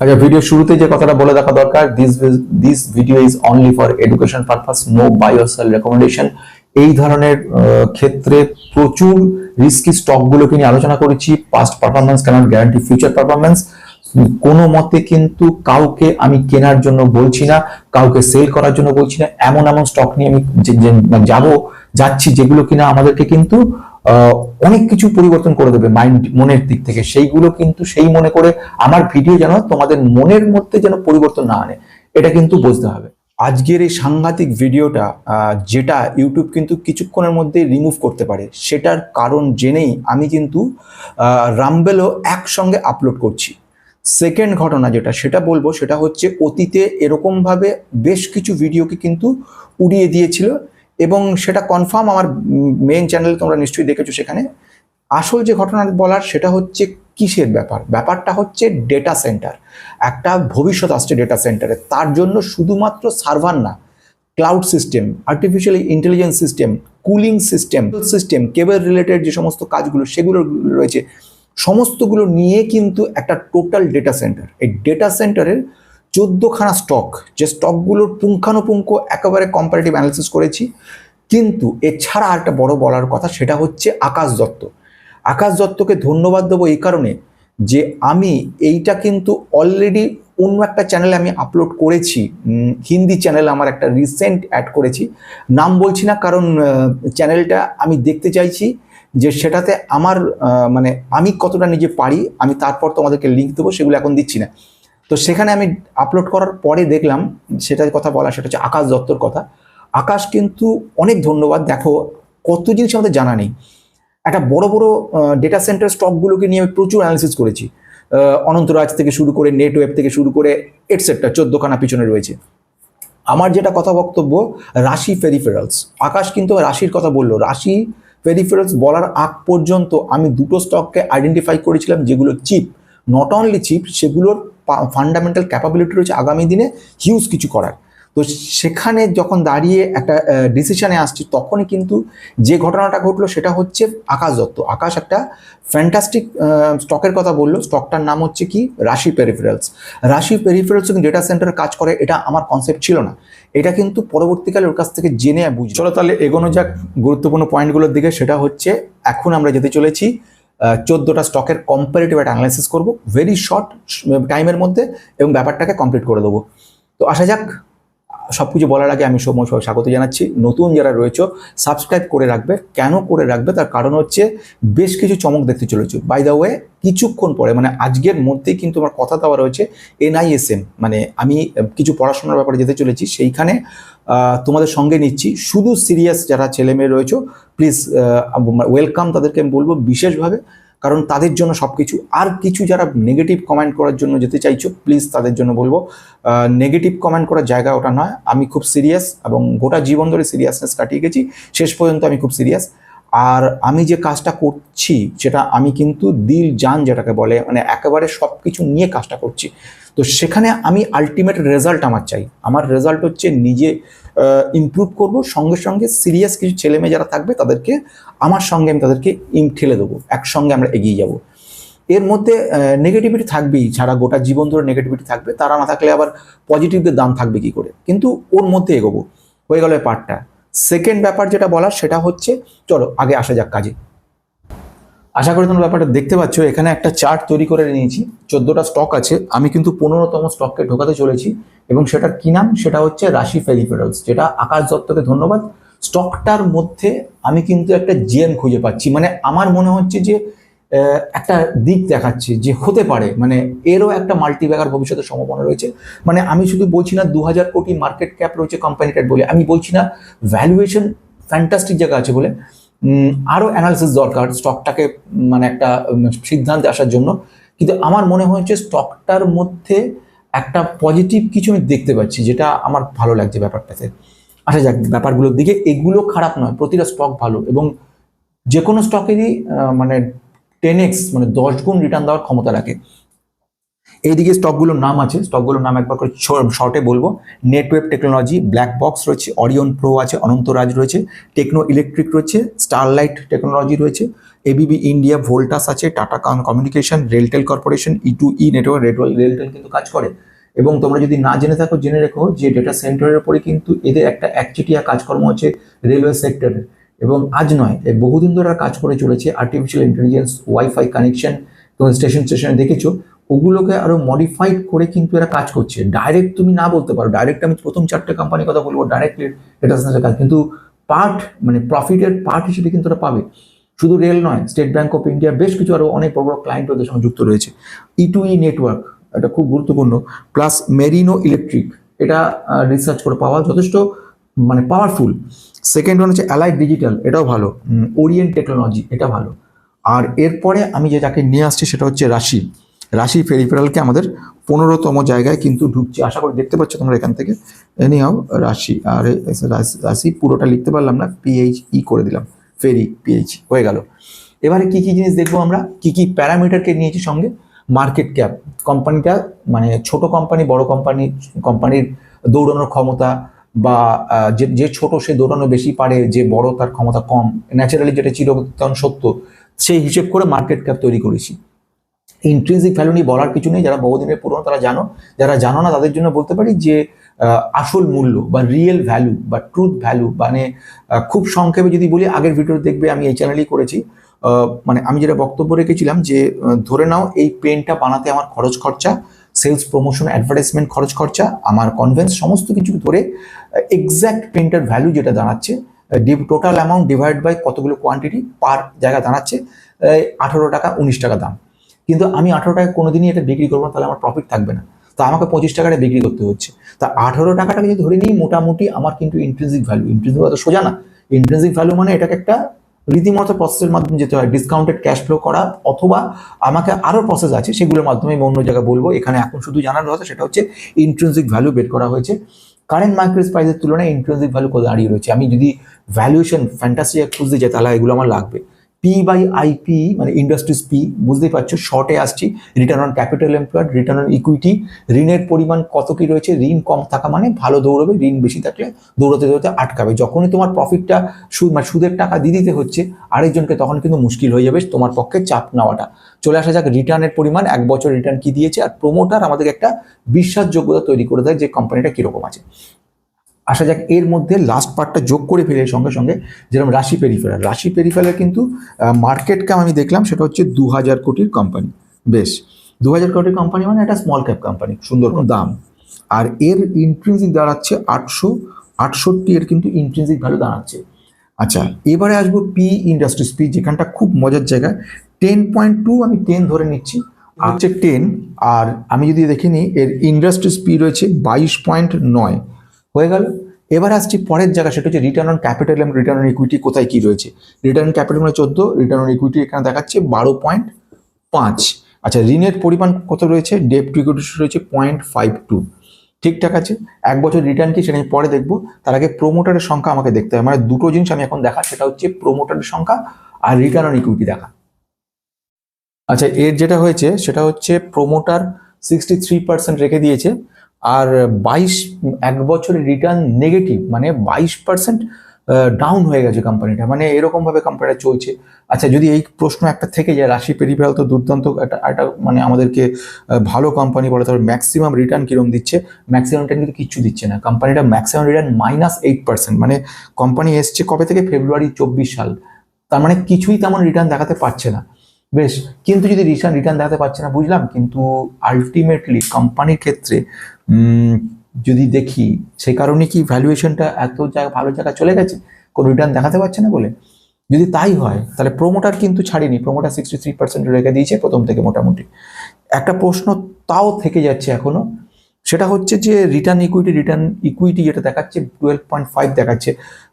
আচ্ছা ভিডিও শুরুতে যে কথাটা বলে রাখা দরকার this this video is only for education purpose no buy or sell recommendation এই ধরনের ক্ষেত্রে প্রচুর রিস্কি স্টকগুলোকে নিয়ে আলোচনা করেছি past performance cannot guarantee future performance কোনো মতে কিন্তু কাউকে আমি কেনার জন্য বলছি না, কাউকে সেল করার জন্য বলছি না, এমন এমন স্টক নিয়ে আমি মানে যাব, যাচ্ছি, যেগুলো কিনা আমাদেরকে কিন্তু অনেক কিছু পরিবর্তন করে দেবে মাইন্ড মনের দিক থেকে। সেইগুলো কিন্তু সেই মনে করে আমার ভিডিও যেন তোমাদের মনের মধ্যে যেন পরিবর্তন না আনে। এটা কিন্তু বুঝতে হবে। আজকের এই সাংঘাতিক ভিডিওটা যেটা ইউটিউব কিন্তু কিছুক্ষণের মধ্যে রিমুভ করতে পারে, সেটার কারণ জেনেই আমি কিন্তু রামবেলও একসঙ্গে আপলোড করছি। সেকেন্ড ঘটনা যেটা, সেটা বলব, সেটা হচ্ছে অতীতে এরকমভাবে বেশ কিছু ভিডিওকে কিন্তু উড়িয়ে দিয়েছিল। এবং সেটা কনফার্ম আমার মেন চ্যানেল তোমরা নিশ্চয়ই দেখেছ সেখানে। আসল যে ঘটনা বলার সেটা হচ্ছে কিসের ব্যাপার? ব্যাপারটা হচ্ছে ডেটা সেন্টার একটা ভবিষ্যৎ আসছে ডেটা সেন্টারে তার জন্য শুধুমাত্র সার্ভার না cloud system artificial intelligence system cooling system system cable related যে সমস্ত কাজগুলো সেগুলো রয়েছে, সমস্তগুলো নিয়ে কিন্তু একটা টোটাল ডেটা সেন্টার এই ডেটা সেন্টারের চোদ্দোখানা স্টক যে স্টকগুলোর পুঙ্খানুপুঙ্খ একেবারে কম্পারেটিভ অ্যানালিসিস করেছি। কিন্তু এছাড়া আরেকটা বড় বলার কথা, সেটা হচ্ছে আকাশ দত্ত। আকাশ দত্তকে ধন্যবাদ দেবো এই কারণে যে আমি এইটা কিন্তু অলরেডি অন্য একটা চ্যানেলে আমি আপলোড করেছি হিন্দি চ্যানেলে আমার একটা রিসেন্ট অ্যাড করেছি। নাম বলছি না, কারণ চ্যানেলটা আমি দেখতে চাইছি যে সেটাতে আমার মানে আমি কতটা নিজে পারি, আমি তারপর তোমাদেরকে লিঙ্ক দেবো, সেগুলো এখন দিচ্ছি না। তো সেখানে আমি আপলোড করার পরে দেখলাম, সেটার কথা বলা, সেটা হচ্ছে আকাশ দত্তর কথা। আকাশ কিন্তু অনেক ধন্যবাদ, দেখো কত জিনিস আমাদের জানা নেই। একটা বড় বড় ডেটা সেন্টার স্টকগুলোকে নিয়ে আমি প্রচুর অ্যানালিসিস করেছি। অনন্তরাজ থেকে শুরু করে নেটওয়েব থেকে শুরু করে এটসেট্রা চোদ্দখানা পিছনে রয়েছে। আমার যেটা কথা বক্তব্য, রাশি ফেরিফেরালস আকাশ কিন্তু রাশির কথা বলল। রাশি ফেরিফেরালস বলার আগ পর্যন্ত আমি দুটো স্টককে আইডেন্টিফাই করেছিলাম, যেগুলো চিপ নট অনলি চিপ সেগুলোর ফান্ডামেন্টাল ক্যাপাবিলিটি রয়েছে আগামী দিনে হিউজ কিছু করার। তো সেখানে যখন দাঁড়িয়ে একটা ডিসিশনে আসছি, তখনই কিন্তু যে ঘটনাটা ঘটলো সেটা হচ্ছে আকাশ দত্ত। আকাশ একটা ফ্যান্টাস্টিক স্টকের কথা বলল। স্টকটার নাম হচ্ছে কি? রাশি পেরিফেরালস রাশি পেরিফেরালস ডেটা সেন্টার কাজ করে, এটা আমার কনসেপ্ট ছিল না। এটা কিন্তু পরবর্তীকালে ওর কাছ থেকে জেনে বুঝি চলো তাহলে এগোনো যাক। গুরুত্বপূর্ণ পয়েন্টগুলোর দিকে, সেটা হচ্ছে এখন আমরা যেতে চলেছি চোদ্দোটা স্টকের কম্পারেটিভ একটা অ্যানালাইসিস করব ভেরি শর্ট টাইমের মধ্যে, এবং ব্যাপারটাকে কমপ্লিট করে দেবো। তো আসা যাক সব কিছু বলার আগে আমি সৌম্য সবাই স্বাগত জানাচ্ছি। নতুন যারা রয়েছে সাবস্ক্রাইব করে রাখবে। কেন করে রাখবে? তার কারণ হচ্ছে বেশ কিছু চমক দেখতে চলেছে। বাই দ্য ওয়ে কিছুক্ষণ পরে মানে আজকের মধ্যেই কিন্তু আমার কথা দেওয়া রয়েছে এনআইএসএম মানে আমি কিছু পড়াশোনার ব্যাপারে যেতে চলেছি, সেইখানে তোমাদের সঙ্গে নিচ্ছি। শুধু সিরিয়াস যারা ছেলে মেয়ে রয়েছে প্লিজ ওয়েলকাম তাদেরকে আমি বলব। বিশেষভাবে কারণ তাদের জন্য সব কিছু আর কিছু যারা নেগেটিভ কমেন্ট করার জন্য যেতে চাইছো প্লিজ তাদের জন্য বলব নেগেটিভ কমেন্ট করার জায়গা ওটা নয়। আমি খুব সিরিয়াস এবং গোটা জীবন ধরে সিরিয়াসনেস কাটিয়ে গেছি। শেষ পর্যন্ত আমি খুব সিরিয়াস আর আমি যে কাজটা করছি, সেটা আমি কিন্তু দিল জান যেটাকে বলে মানে একেবারে সব কিছু নিয়ে কাজটা করছি। তো সেখানে আমি আলটিমেট রেজাল্ট আমার চাই। আমার রেজাল্ট হচ্ছে নিজে ইমপ্রুভ করব, সঙ্গে সঙ্গে সিরিয়াস কিছু ছেলে মেয়ে যারা থাকবে, তাদেরকে আমার সঙ্গে আমি তাদেরকে ইম ঠেলে দেবো, একসঙ্গে আমরা এগিয়ে যাব। এর মধ্যে নেগেটিভিটি থাকবেই ছাড়া গোটা জীবন ধরে নেগেটিভিটি থাকবে, তারা না থাকলে আবার পজিটিভদের দাম থাকবে কি করে? কিন্তু ওর মধ্যে এগোবো, হয়ে গেল পার্টটা সেকেন্ড ব্যাপার যেটা বলার, সেটা হচ্ছে, চলো আগে আসা যাক কাজে। আশা করি তোমরা ব্যাপারটা দেখতে পাচ্ছ, এখানে একটা চার্ট তৈরি করে নিয়েছি, চোদ্দোটা স্টক আছে, আমি কিন্তু পনেরোতম স্টককে ঢোকাতে চলেছি, এবং সেটার কি নাম? সেটা হচ্ছে রাশি ফেরিফেরালস, যেটা আকাশ দত্তকে ধন্যবাদ। স্টকটার মধ্যে আমি কিন্তু একটা জেম খুঁজে পাচ্ছি। মানে আমার মনে হচ্ছে যে একটা দিক দেখাচ্ছে যে হতে পারে। মানে এরও একটা মাল্টিব্যাগার ভবিষ্যতের সম্ভাবনা রয়েছে। মানে আমি শুধু বলছি না দু হাজার কোটি মার্কেট ক্যাপ রয়েছে কোম্পানিটার বলে। আমি বলছি না ভ্যালুয়েশন ফ্যান্টাস্টিক জায়গা আছে বলে। আরও অ্যানালিসিস দরকার স্টকটাকে মানে একটা সিদ্ধান্তে আসার জন্য। কিন্তু আমার মনে হয়েছে স্টকটার মধ্যে একটা পজিটিভ কিছু আমি দেখতে পাচ্ছি, যেটা আমার ভালো লাগছে ব্যাপারটাতে। আসা যাক ব্যাপারগুলোর দিকে। এগুলো খারাপ নয়, প্রতিটা স্টক ভালো এবং যে কোনো স্টকেরই মানে টেন এক্স মানে দশ গুণ রিটার্ন দেওয়ার ক্ষমতা রাখে। এইদিকে স্টকগুলোর নাম আছে স্টকগুলোর নাম একবার করে শর্টে বলব। নেটওয়েব টেকনোলজি ব্ল্যাক বক্স রয়েছে অরিয়ন প্রো আছে, অনন্তরাজ রয়েছে টেকনো ইলেকট্রিক রয়েছে স্টারলাইট টেকনোলজি রয়েছে এবিবি ইন্ডিয়া ভোল্টাস আছে Tata communication RailTel corporation E two E network RailTel কিন্তু কাজ করে। এবং তোমরা যদি না জেনে থাকো, জেনে রেখো যে ডেটা সেন্টারের উপরে কিন্তু এদের একটা একচেটিয়া কাজকর্ম হচ্ছে রেলওয়ে সেক্টরের এবং আজ নয় বহুদিন ধরে কাজ করে চলেছে আর্টিফিশিয়াল ইন্টেলিজেন্স ওয়াইফাই কানেকশন তোমার স্টেশন স্টেশনে দেখেছ, ওগুলোকে আরও মডিফাইড করে কিন্তু এরা কাজ করছে। ডাইরেক্ট তুমি না বলতে পারো ডাইরেক্ট আমি প্রথম চারটে কোম্পানির কথা বলব ডাইরেক্টলি ডেটা সেন্টারের কাজ। কিন্তু পার্ট মানে প্রফিটের পার্ট হিসেবে কিন্তু ওরা পাবে। শুধু রেল নয় স্টেট ব্যাংক অফ ইন্ডিয়া বেশ কিছু আরও অনেক বড় বড় ক্লায়েন্ট ওদের সঙ্গে যুক্ত রয়েছে। ই টু ই নেটওয়ার্ক এটা খুব গুরুত্বপূর্ণ। প্লাস মেরিনো ইলেকট্রিক এটা রিসার্চ করে পাওয়া যথেষ্ট মানে পাওয়ারফুল সেকেন্ড ওয়ান হচ্ছে অ্যালাইড ডিজিটাল এটাও ভালো। ওরিয়েন্ট টেকনোলজি এটা ভালো। আর এরপরে আমি যে যাকে নিয়ে আসছি সেটা হচ্ছে রাশি। রাশি ফেরিফেরালকে আমাদের পনেরোতম জায়গায় কিন্তু ঢুকছে। আশা করি দেখতে পাচ্ছ তোমরা এখান থেকে। এনিহাও রাশি, আর রাশি- পুরোটা লিখতে পারলাম না পিএইচ ই করে দিলাম। ফেরি পিএইচ হয়ে গেল। এবারে কি কি জিনিস দেখব আমরা? কি কি প্যারামিটারকে নিয়েছি সঙ্গে? মার্কেট ক্যাপ কোম্পানিটা মানে ছোট কোম্পানি বড় কোম্পানি কোম্পানির দৌড়ানোর ক্ষমতা বা যে যে ছোট সে দৌড়ানো বেশি পারে, যে বড় তার ক্ষমতা কম ন্যাচারালি যেটা চিরতন সত্য, সেই হিসেব করে মার্কেট ক্যাপ তৈরি করেছি। ইন্ট্রিনসিক ভ্যালু নিয়ে বলার কিছু নেই, যারা বহুদিনের পুরনো তারা জানো, যারা জানো না তাদের জন্য বলতে পারি যে আসল মূল্য বা রিয়েল ভ্যালু বা ট্রুথ ভ্যালু মানে খুব সংক্ষেপে যদি বলি, আগের ভিডিও দেখবে আমি এই চ্যানেলেই করেছি। মানে আমি যেটা বক্তব্য রেখেছিলাম যে ধরে নাও এই পেনটা বানাতে আমার খরচ খরচা সেলস প্রমোশন অ্যাডভার্টাইজমেন্ট খরচ খরচা, আমার কনভেন্স সমস্ত কিছু ধরে এক্স্যাক্ট পেনটার ভ্যালু যেটা দাঁড়াচ্ছে টোটাল অ্যামাউন্ট ডিভাইড বাই কতগুলো কোয়ান্টিটি পার জায়গা দাঁড়াচ্ছে আঠারো টাকা, উনিশ টাকা দাম। কিন্তু আমি আঠারো টাকা কোনোদিনই এটা বিক্রি করব না, তাহলে আমার প্রফিট থাকবে না। তা আমাকে পঁচিশ টাকাটা বিক্রি করতে হচ্ছে। তা আঠারো টাকাটাকে যদি ধরে নিই, মোটামুটি আমার কিন্তু ইন্ট্রেন্সিক ভ্যালু ইন্ট্রেন্সিক তো সোজা না ইন্ট্রেন্সিক ভ্যালু মানে এটাকে একটা রীতিমতো প্রসেসের মাধ্যমে যেতে হয় ডিসকাউন্টেড ক্যাশ ফ্লো করা অথবা আমাকে আরও প্রসেস আছে, সেগুলোর মাধ্যমে আমি অন্য জায়গায় বলব। এখানে এখন শুধু জানার কথা, সেটা হচ্ছে ইন্ট্রেন্সিক ভ্যালু বের করা হয়েছে। কারেন্ট মার্কেট প্রাইসের তুলনায় ইন্ট্রেন্সিক ভ্যালু কোথায় দাঁড়িয়ে রয়েছে? আমি যদি ভ্যালুয়েশন ফ্যান্টাসি খুঁজতে যাই, তাহলে এগুলো আমার লাগবে। পি বাই আইপি মানে ইন্ডাস্ট্রিজ পি বুঝতেই পারছ শর্টে আসছি return on capital employed return on equity ঋণের পরিমাণ কত কি রয়েছে, ঋণ কম থাকা মানে ভালো দৌড়বে, ঋণ বেশি থাকলে দৌড়াতে দৌড়তে আটকাবে। যখনই তোমার প্রফিটটা সুদ মানে সুদের টাকা দিয়ে দিতে হচ্ছে, আরেকজনকে তখন কিন্তু মুশকিল হয়ে যাবে তোমার পক্ষে চাপ নেওয়াটা। চলে আসা যাক রিটার্নের পরিমাণ, এক বছর রিটার্ন কি দিয়েছে, আর প্রোমোটার আমাদের একটা বিশ্বাসযোগ্যতা তৈরি করে দেয় যে কোম্পানিটা কীরকম আছে। আসা যাক এর মধ্যে লাস্ট পার্টটা যোগ করে ফেলে সঙ্গে সঙ্গে যেরকম রাশি পেরিফেরাল রাশি পেরিফেরাল কিন্তু মার্কেট ক্যাপ আমি দেখলাম সেটা হচ্ছে দু হাজার কোটির কোম্পানি বেশ দু হাজার কোটির কোম্পানি মানে একটা স্মল ক্যাপ কোম্পানি সুন্দর দাম। আর এর ইন্ট্রিনসিক দাঁড়াচ্ছে আটশো আটষট্টি এর কিন্তু ইন্ট্রিনসিক ভ্যালু দাঁড়াচ্ছে। আচ্ছা এবারে আসব পি ইন্ডাস্ট্রিজ পি যেখানটা খুব মজার জায়গা। টেন পয়েন্ট টু আমি টেন ধরে নিচ্ছি আর হচ্ছে টেন আর আমি যদি দেখে নিই এর ইন্ডাস্ট্রিজ পি রয়েছে বাইশ পয়েন্ট নয়। হয়ে গেল। এবার আসছি পরের জায়গা, সেটা হচ্ছে রিটার্ন অন ক্যাপিটাল এবং রিটার্ন অন ইকুইটি কোথায় কী রয়েছে? রিটার্ন ক্যাপিটাল মানে চোদ্দ রিটার্ন অন ইকুইটি এখানে দেখাচ্ছে বারো পয়েন্ট পাঁচ। আচ্ছা ঋণের পরিমাণ কত রয়েছে? ডেপ টু ইকুইটি রয়েছে পয়েন্ট ফাইভ টু ঠিকঠাক আছে? এক বছর রিটার্ন কি সেটা আমি পরে দেখব। তার আগে প্রোমোটারের সংখ্যা আমাকে দেখতে হবে। মানে দুটো জিনিস আমি এখন দেখা, সেটা হচ্ছে প্রোমোটারের সংখ্যা আর রিটার্ন অন ইকুইটি দেখা। আচ্ছা এর যেটা হয়েছে, সেটা হচ্ছে প্রোমোটার সিক্সটি থ্রি পার্সেন্ট রেখে দিয়েছে। আর বাইশ, এক বছরের রিটার্ন নেগেটিভ মানে বাইশ পার্সেন্ট ডাউন হয়ে গেছে কোম্পানিটা মানে এরকম ভাবে কোম্পানিটা চলছে। আচ্ছা যদি এই প্রশ্ন একটা থেকে যায়, রাশি পেরিফেরাল তো দুর্দান্ত, একটা একটা মানে আমাদেরকে ভালো কোম্পানি বলে তবে ম্যাক্সিমাম রিটার্ন কিরম দিচ্ছে? ম্যাক্সিমাম রিটার্ন কিন্তু কিচ্ছু দিচ্ছে না। কোম্পানিটা maximum return minus eight percent মানে কোম্পানি এসছে কবে থেকে? ফেব্রুয়ারি চব্বিশ সাল। তার মানে কিছুই তেমন রিটার্ন দেখাতে পারছে না। বেশ, কিন্তু যদি রিটার্ন রিটার্ন দেখাতে পারছে না, বুঝলাম, কিন্তু আলটিমেটলি কোম্পানির ক্ষেত্রে যদি দেখি, সে কারণে কি ভ্যালুয়েশনটা এত জায়গা, ভালো জায়গায় চলে গেছে? কোনো রিটার্ন দেখাতে পারছে না বলে? যদি তাই হয়, তাহলে প্রোমোটার কিন্তু ছাড়িনি প্রোমোটার সিক্সটি থ্রি পার্সেন্ট রেখে দিয়েছে প্রথম থেকে মোটামুটি। একটা প্রশ্ন তাও থেকে যাচ্ছে এখনও, সেটা হচ্ছে যে রিটার্ন ইকুইটি রিটার্ন ইকুইটি যেটা দেখাচ্ছে টুয়েলভ পয়েন্ট ফাইভ দেখাচ্ছে।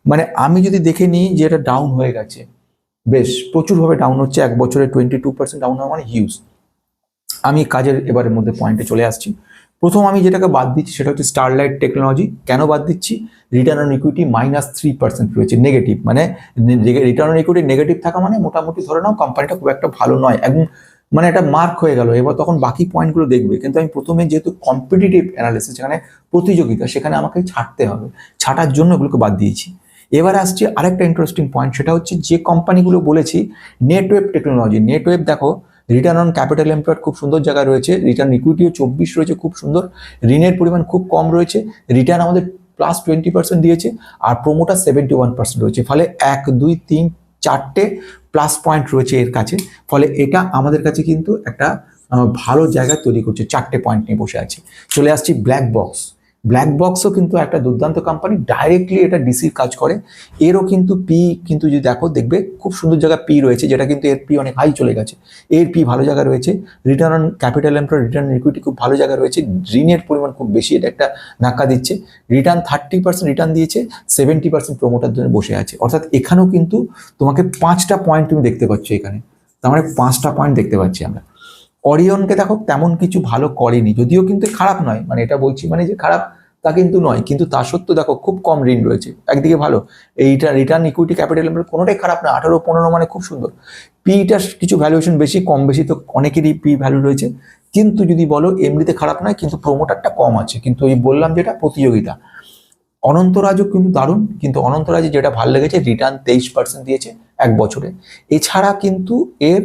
মানে আমি যদি দেখে নিই যে এটা ডাউন হয়ে গেছে বেশ প্রচুরভাবে ডাউন হচ্ছে, এক বছরে টোয়েন্টি টু পার্সেন্ট ডাউন হওয়া মানে হিউজ আমি কাজের এবারের মধ্যে পয়েন্টে চলে আসছি। প্রথম আমি যেটাকে বাদ দিচ্ছি সেটা হচ্ছে স্টারলাইট টেকনোলজি কেন বাদ দিচ্ছি? Return on equity minus three percent রয়েছে নেগেটিভ মানে রিটার্ন অন ইকুইটি নেগেটিভ থাকা মানে মোটামুটি ধরে নাও কোম্পানিটা খুব একটা ভালো নয়, এবং মানে একটা মার্ক হয়ে গেল। এবার তখন বাকি পয়েন্টগুলো দেখবে। কিন্তু আমি প্রথমে যেহেতু কম্পিটিটিভ অ্যানালিসিস সেখানে প্রতিযোগিতা, সেখানে আমাকে ছাড়তে হবে। ছাটার জন্য এগুলোকে বাদ দিয়েছি। এবার আসছে আরেকটা ইন্টারেস্টিং পয়েন্ট সেটা হচ্ছে যে কোম্পানিগুলো বলেছি নেটওয়েব টেকনোলজি নেটওয়েব দেখো রিটার্ন অন ক্যাপিটাল এমপ্লয়েড খুব সুন্দর জায়গায় রয়েছে রিটার্ন ইকুইটিও চব্বিশ রয়েছে, খুব সুন্দর। ঋণের পরিমাণ খুব কম রয়েছে রিটার্ন আমাদের প্লাস টোয়েন্টি পার্সেন্ট দিয়েছে, আর প্রোমোটার সেভেন্টি ওয়ান পার্সেন্ট রয়েছে। ফলে এক, দুই, তিন, চারটে প্লাস পয়েন্ট রয়েছে এর কাছে। ফলে এটা আমাদের কাছে কিন্তু একটা ভালো জায়গা তৈরি করছে, চারটে পয়েন্ট নিয়ে বসে আছে। চলে আসছি ব্ল্যাক বক্স ব্ল্যাক বক্সও কিন্তু একটা দুর্দান্ত কোম্পানি ডাইরেক্টলি এটা ডিসির কাজ করে। এরও কিন্তু পি কিন্তু যদি দেখো, দেখবে খুব সুন্দর জায়গা পি রয়েছে, যেটা কিন্তু এর পি অনেক হাই চলে গেছে। এর পি ভালো জায়গা রয়েছে। Return on capital employ return equity খুব ভালো জায়গা রয়েছে। ঋণের পরিমাণ খুব বেশি, এটা একটা ধাক্কা দিচ্ছে। রিটার্ন থার্টি পার্সেন্ট রিটার্ন দিয়েছে সেভেন্টি পার্সেন্ট প্রমোটার জন্য বসে আছে। অর্থাৎ এখানেও কিন্তু তোমাকে পাঁচটা পয়েন্ট তুমি দেখতে পাচ্ছ এখানে। তার মানে পাঁচটা পয়েন্ট দেখতে পাচ্ছি আমরা। অরিয়নকে দেখো, তেমন কিছু ভালো করেনি, যদিও কিন্তু খারাপ নয়। মানে এটা বলছি মানে যে খারাপ তা কিন্তু নয়। কিন্তু তা সত্ত্বেও দেখো, খুব কম ঋণ রয়েছে। একদিকে ভালো, এইটা রিটার্ন ইকুইটি ক্যাপিটাল কোনোটাই খারাপ না, আঠারো পনেরো মানে খুব সুন্দর। পিটার কিছু ভ্যালুয়েশন বেশি, কম বেশি তো অনেকেরই পি ভ্যালু রয়েছে। কিন্তু যদি বলো, এমনিতে খারাপ নয়, কিন্তু প্রোমোটারটা কম আছে। কিন্তু এই বললাম যেটা, প্রতিযোগিতা। অনন্তরাজও কিন্তু দারুণ, কিন্তু অনন্তরাজে যেটা ভালো লেগেছে রিটার্ন তেইশ পার্সেন্ট দিয়েছে এক বছরে। এছাড়া কিন্তু এর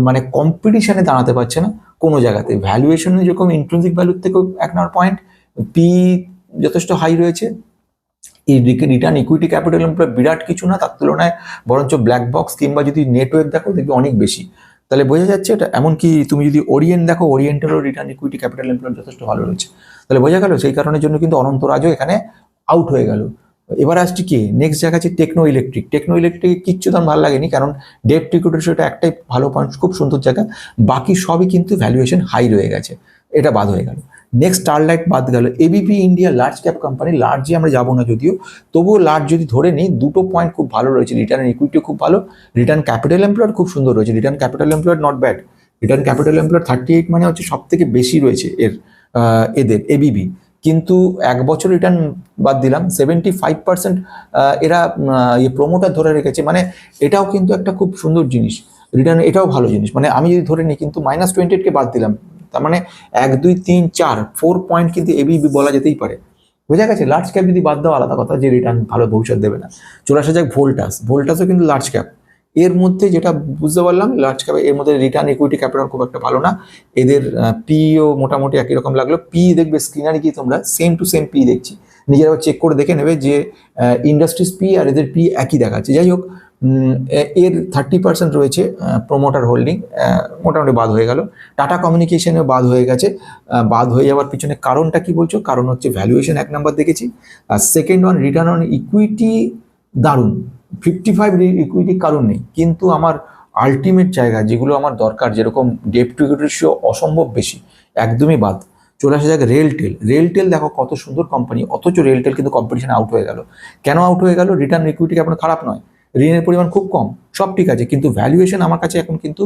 মানে কম্পিটিশানে দাঁড়াতে পারছে না। কোনো জায়গাতে। ভ্যালুয়েশনে যেরকম ইন্ট্রেন্সিক ভ্যালুর থেকেও এক নম্বর পয়েন্ট পি যথেষ্ট হাই রয়েছে। এই রিটার্ন ইকুইটি ক্যাপিটাল এমপ্লয় বিরাট কিছু না, তার তুলনায় বরঞ্চ ব্ল্যাক বক্স কিংবা যদি নেটওয়ার্ক দেখো, দেখবে অনেক বেশি। তাহলে বোঝা যাচ্ছে এটা এমনকি তুমি যদি ওরিয়েন্ট দেখো ওরিয়েন্টেরও রিটার্ন ইকুইটি ক্যাপিটাল এমপ্লয় যথেষ্ট ভালো রয়েছে। তাহলে বোঝা গেল সেই কারণের জন্য কিন্তু অনন্তরাজও এখানে আউট হয়ে গেল। এবার আসছি কি? নেক্সট জায়গা আছে টেকনো ইলেকট্রিক টেকনো ইলেকট্রিক কিচ্ছু দাম ভালো লাগেনি, কারণ ডেপ টিকুটের সেটা একটাই ভালো পয়েন্ট খুব সুন্দর জায়গা। বাকি সবই কিন্তু ভ্যালুয়েশন হাই রয়ে গেছে। এটা বাদ হয়ে গেল। নেক্সট স্টারলাইট বাদ গেল। ABP India large cap company লার্জে আমরা যাব না যদিও। তবুও লার্জ যদি ধরে নিই দুটো পয়েন্ট খুব ভালো রয়েছে। রিটার্ন ইকুইটিও খুব ভালো। রিটার্ন ক্যাপিটাল এমপ্লয়েড খুব সুন্দর রয়েছে। Return capital employed not bad return capital employed thirty eight মানে হচ্ছে সব থেকে বেশি রয়েছে এর এদের এবিবি কিন্তু এক বছর রিটার্ন বাদ দিলাম সেভেন্টি ফাইভ পার্সেন্ট এরা আহ, ইয়ে প্রোমোটার ধরে রেখেছে। মানে এটাও কিন্তু একটা খুব সুন্দর জিনিস। রিটার্ন এটাও ভালো জিনিস। মানে আমি যদি ধরে নিই কিন্তু মাইনাস টোয়েন্টি এইটকে বাদ দিলাম তার মানে এক, দুই, তিন, চার ফোর পয়েন্ট কিন্তু এবিবি বলা যেতেই পারে। বোঝা গেছে? লার্জ ক্যাপ যদি বাদ দেওয়া আলাদা কথা, যে রিটার্ন ভালো ভবিষ্যৎ দেবে না। চলে আসা যাক ভোল্টাস ভোল্টাসও কিন্তু লার্জ ক্যাপ এর মধ্যে যেটা বুঝতে পারলাম লার্জ ক্যাপ এর মধ্যে রিটার্ন ইকুইটি ক্যাপিটাল খুব একটা ভালো না। এদের পিও মোটামুটি একই রকম লাগল। পি দেখবে স্ক্রিনারে কি তোমরা সেম টু সেম পি দেখছি। নিজেরা চেক করে দেখে নেবে যে ইন্ডাস্ট্রিজ পি আর এদের পি একই দেখাচ্ছে। যাই হোক এর থার্টি পার্সেন্ট রয়েছে প্রোমোটার হোল্ডিং মোটামুটি বাদ হয়ে গেল। টাটা কমিউনিকেশনেও বাদ হয়ে গেছে। বাদ হয়ে যাওয়ার পিছনে কারণটা কি বলছো? কারণ হচ্ছে ভ্যালুয়েশন এক নাম্বার দেখেছি। আর second one return on equity দারুণ। ফিফটি ফাইভ ইকুইটি কারণ নেই। কিন্তু আমার আলটিমেট জায়গা, যেগুলো আমার দরকার, যেরকম ডেপ টু রেশিও অসম্ভব বেশি, একদমই বাদ। চলে আসা যাক রেলটেল রেলটেল দেখো কত সুন্দর কোম্পানি অথচ রেলটেল কিন্তু কম্পিটিশন আউট হয়ে গেল। কেন আউট হয়ে গেল? রিটার্ন ইকুইটি কেমন খারাপ নয়? ঋণের পরিমাণ খুব কম, সব ঠিক আছে, কিন্তু ভ্যালুয়েশন আমার কাছে এখন কিন্তু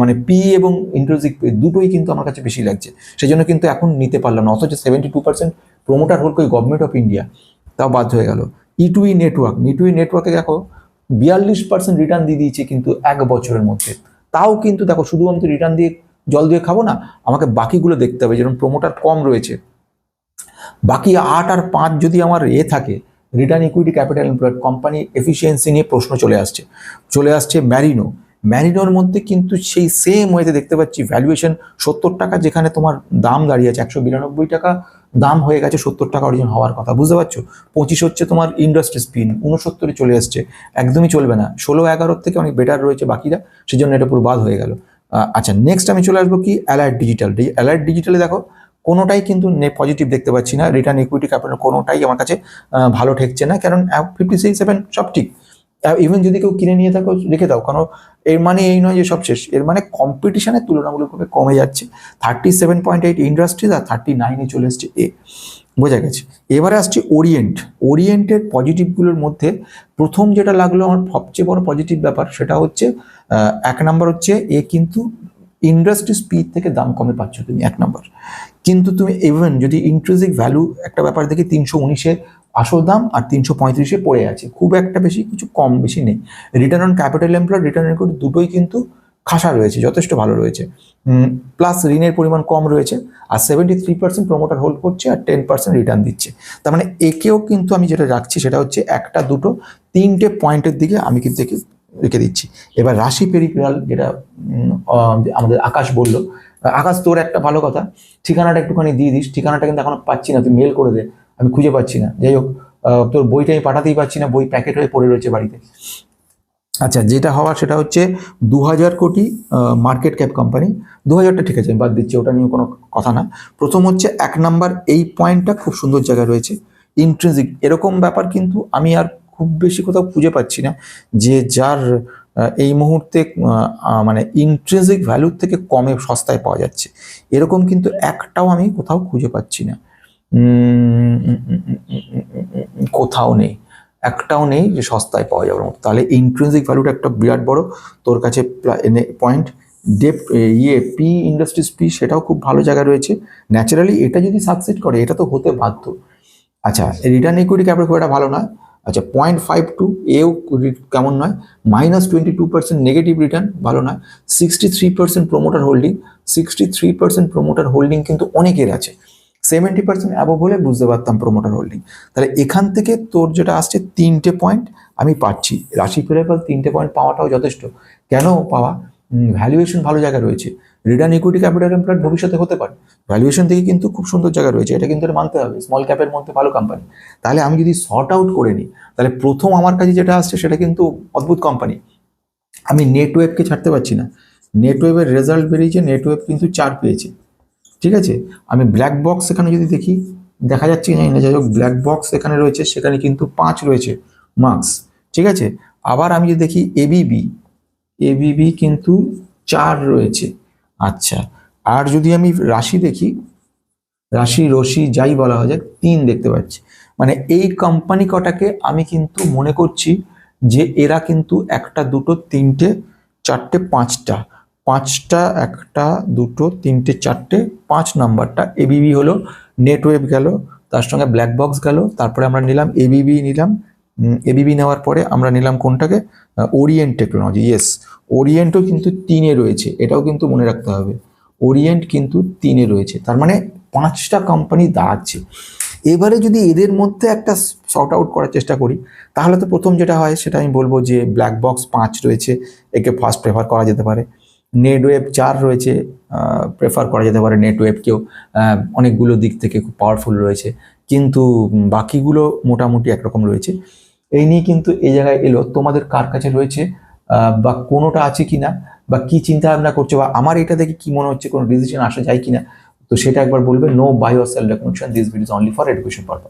মানে পি এবং ইন্টারজিক দুটোই কিন্তু আমার কাছে বেশি লাগছে। সেই জন্য কিন্তু এখন নিতে পারলাম না, অথচ seventy two percent promoter hold কই গভর্নমেন্ট অফ ইন্ডিয়া তাও বাধ্য হয়ে গেল। ইটুই নেটওয়ার্ক ইটুই নেটওয়ার্কে দেখো, বিয়াল্লিশ পার্সেন্ট রিটার্ন দিয়ে দিয়েছে কিন্তু এক বছরের মধ্যে। তাও কিন্তু দেখো শুধু আমি তো রিটার্ন দিয়ে জল দিয়ে খাব না, আমাকে বাকিগুলো দেখতে হবে, যেরকম প্রোমোটার কম রয়েছে। বাকি আট আর পাঁচ যদি আমার এ থাকে return equity capital employed company efficiency নিয়ে প্রশ্ন চলে আসছে। চলে আসছে ম্যারিনো ম্যারিনোর মধ্যে কিন্তু সেই সেম ওয়েতে দেখতে পাচ্ছি ভ্যালুয়েশন সত্তর টাকা যেখানে তোমার দাম দাঁড়িয়ে আছে, একশো বিরানব্বই টাকা, দাম হয়ে গেছে সত্তর টাকা অরিজিন হওয়ার কথা। বুঝতে পারছ? পঁচিশ হচ্ছে তোমার ইন্ডাস্ট্রি স্পিন উনসত্তরে চলে আসছে একদমই চলবে না। ষোলো এগারোর থেকে অনেক বেটার রয়েছে বাকিরা সেই জন্য এটা পুরো বাদ হয়ে গেল। আচ্ছা নেক্সট আমি চলে আসব কি? অ্যালার্ট ডিজিটাল অ্যালার্ট ডিজিটালে দেখো কোনোটাই কিন্তু পজিটিভ দেখতে পাচ্ছি না রিটার্ন ইকুইটি ক্যাপিটাল কোনোটাই আমার কাছে ভালো ঠেকছে না, কারণ ফিফটি সিক্স সেভেন সব ঠিক। ইভেন যদি কেউ কিনে নিয়ে থাকো, রেখে দাও, কারণ এর মানে এই নয় যে সব শেষ। এর মানে কম্পিটিশনের তুলনামূলকভাবে কমে যাচ্ছে। Thirty seven point eight industries আর থার্টি নাইনে চলে এসছে এ বোঝা গেছে? এবারে আসছে ওরিয়েন্ট ওরিয়েন্টের পজিটিভগুলোর মধ্যে প্রথম যেটা লাগল আমার সবচেয়ে বড় পজিটিভ ব্যাপার, সেটা হচ্ছে এক নাম্বার হচ্ছে, এ কিন্তু ইন্ডাস্ট্রি স্পিড থেকে দাম কমে পাচ্ছ তুমি, এক নম্বর। কিন্তু তুমি ইভেন যদি ইন্ট্রেন্সিক ভ্যালু একটা ব্যাপার দেখি, তিনশো উনিশে আসল দাম আর তিনশো পঁয়ত্রিশে পড়ে আছে। খুব একটা বেশি, কিছু কম বেশি নেই। Return on capital employed return record দুটোই কিন্তু খাসা রয়েছে, যথেষ্ট ভালো রয়েছে। প্লাস ঋণের পরিমাণ কম রয়েছে, আর seventy three percent promoter hold করছে আর টেন পার্সেন্ট রিটার্ন দিচ্ছে। তার মানে একেও কিন্তু আমি যেটা রাখছি সেটা হচ্ছে একটা, দুটো, তিনটে পয়েন্টের দিকে আমি কিন্তু রেখে দিচ্ছি। এবার রাশি পেরিফেরাল যেটা আমাদের আকাশ বলল আকাশ তোর একটা ভালো কথা, ঠিকানাটা একটুখানি দিয়ে দিস, ঠিকানাটা কিন্তু এখনও পাচ্ছি না, তুই মেল করে দে, আমি খুঁজে পাচ্ছি না। যাই হোক তোর বইটা আমি পাঠাতেই পারছি না, বই প্যাকেট হয়ে পড়ে রয়েছে বাড়িতে। আচ্ছা যেটা হওয়ার সেটা হচ্ছে দু হাজার কোটি মার্কেট ক্যাপ কোম্পানি দু হাজারটা ঠিক আছে, আমি বাদ দিচ্ছি, ওটা নিয়ে কোনো কথা না। প্রথম হচ্ছে এক নাম্বার, এই পয়েন্টটা খুব সুন্দর জায়গায় রয়েছে ইন্ট্রেন্সিক এরকম ব্যাপার কিন্তু আমি আর খুব বেশি কোথাও খুঁজে পাচ্ছি না। যে যার এই মুহূর্তে মানে ইন্ট্রেন্সিক ভ্যালুর থেকে কমে সস্তায় পাওয়া যাচ্ছে। এরকম কিন্তু একটাও আমি কোথাও খুঁজে পাচ্ছি না। কোথাও নেই। একটাও নেই যে সস্তায় পাওয়া যাবে মতো। তাহলে ইন্ট্রেন্সিক ভ্যালুটা একটা বিরাট বড়। তোর কাছে পয়েন্ট ডেপ ইয়ে পি ইন্ডাস্ট্রিজ পি সেটাও খুব ভালো জায়গায় রয়েছে। ন্যাচারালি এটা যদি সাকসেড করে, এটা তো হতে বাধ্য। আচ্ছা রিটার্ন ইকুইটি ক্যাপিটাল খুব একটা ভালো নয় আচ্ছা পয়েন্ট ফাইভ টু এও কেমন নয়? Minus twenty two percent negative return ভালো নয়। Sixty three percent promoter holding sixty three percent promoter holding কিন্তু অনেকের আছে। সেভেন্টি পার্সেন্ট অ্যাবভ হলে বুঝতে পারতাম প্রোমোটার হোল্ডিং তাহলে এখান থেকে তোর যেটা আসছে তিনটে পয়েন্ট আমি পাচ্ছি। রাশি ফেরার তিনটে পয়েন্ট পাওয়াটাও যথেষ্ট। কেন পাওয়া? ভ্যালুয়েশন ভালো জায়গা রয়েছে। রিটার্ন ইকুইটি ক্যাপিটাল এমপ্লয়েড ভবিষ্যতে হতে পারে। ভ্যালুয়েশন থেকে কিন্তু খুব সুন্দর জায়গা রয়েছে, এটা কিন্তু এটা মানতে হবে। স্মল ক্যাপের মধ্যে ভালো কোম্পানি তাহলে আমি যদি শর্ট আউট করে নিই, তাহলে প্রথম আমার কাছে যেটা আসছে সেটা কিন্তু অদ্ভুত কোম্পানি আমি নেটওয়েবকে ছাড়তে পারছি না। নেটওয়েবের রেজাল্ট বেরিয়েছে নেটওয়েব কিন্তু চার পেয়েছে। ঠিক আছে? আমি ব্ল্যাক বক্স এখানে যদি দেখি, দেখা যাচ্ছে কি না, যাই হোক ব্ল্যাক বক্স এখানে রয়েছে, সেখানে কিন্তু পাঁচ রয়েছে মার্কস ঠিক আছে? আবার আমি যদি দেখি এবিবি এবিবি কিন্তু চার রয়েছে। আচ্ছা আর যদি আমি রাশি দেখি, রাশি রশি যাই বলা হয় তিন দেখতে পাচ্ছি। মানে এই কোম্পানি কটাকে আমি কিন্তু মনে করছি যে এরা কিন্তু একটা, দুটো, তিনটে, চারটে, পাঁচটা। পাঁচটা, একটা, দুটো, তিনটে, চারটে, পাঁচ নাম্বারটা। এবিবি হলো নেটওয়েভ গেল, তার সঙ্গে ব্ল্যাক বক্স গেল, তারপরে আমরা নিলাম এবিবি নিলাম এবিবি নেওয়ার পরে আমরা নিলাম কোনটাকে? ওরিয়েন্ট টেকনোলজি ইয়েস ওরিয়েন্টও কিন্তু তিনে রয়েছে, এটাও কিন্তু মনে রাখতে হবে। ওরিয়েন্ট কিন্তু তিনে রয়েছে, তার মানে পাঁচটা কোম্পানি দাঁড়াচ্ছে। এবারে যদি এদের মধ্যে একটা শর্ট আউট করার চেষ্টা করি, তাহলে তো প্রথম যেটা হয়, সেটা আমি বলব যে ব্ল্যাক বক্স পাঁচ রয়েছে, একে ফার্স্ট প্রেফার করা যেতে পারে। নেটওয়েভ চার রয়েছে প্রেফার করা যেতে পারে নেটওয়েভকেও অনেকগুলো দিক থেকে খুব পাওয়ারফুল রয়েছে। কিন্তু বাকিগুলো মোটামুটি একরকম রয়েছে। এই নিয়ে কিন্তু এই জায়গায় এলো। তোমাদের কার কাছে রয়েছে? বা কোনোটা আছে কি না বা কি চিন্তা ভাবনা করছ? বা আমার এটা দেখে কি মনে হচ্ছে? কোনো ডিসিশন আসা যায় কিনা? তো সেটা একবার বলবে। No buy or sell recommendation this videos only for education purpose